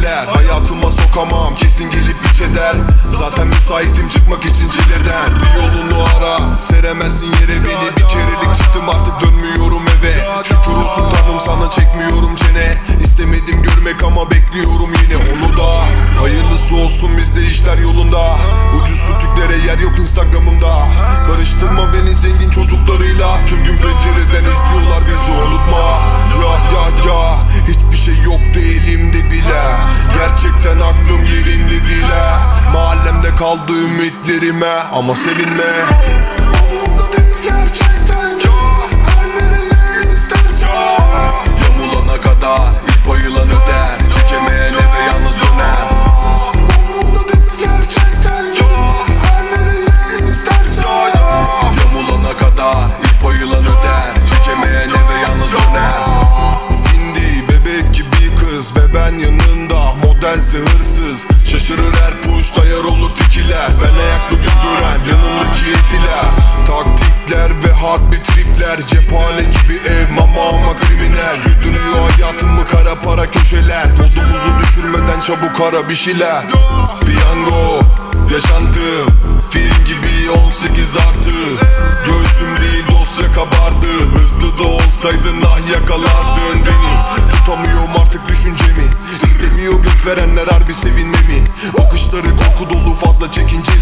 eder Hayatıma sokamam kesin gelip iç eder. Zaten müsaitim çıkmak için çileden. Bir yolunu ara seremezsin yere beni. Bir kerelik çıktım artık dönmüyorum eve. Şükür olsun tanrım sana çekmiyorum çene. İstemedim görmek ama bekliyorum yine onu da. Hayırlısı olsun bizde işler yolunda. Ucuz sütüklere yer yok instagramımda. Karıştırma beni zengin çocuklarıyla. Tüm gün pencereden aklım yerinde değil ha. Mahallemde kaldı ümitlerime Ama sevinme tripler Cephane gibi ev mama ama kriminal. Sürdürüyor hayatımı kara para köşeler. Modumuzu düşürmeden çabuk ara bir şeyler. Piyango yaşantım Film gibi 18 artı. Göğsüm değil dosya kabardı. Hızlı da olsaydın ah yakalardın beni. Tutamıyorum artık düşüncemi. İstemiyor gök verenler harbi sevinmemi. Bakışları korku dolu fazla çekinceli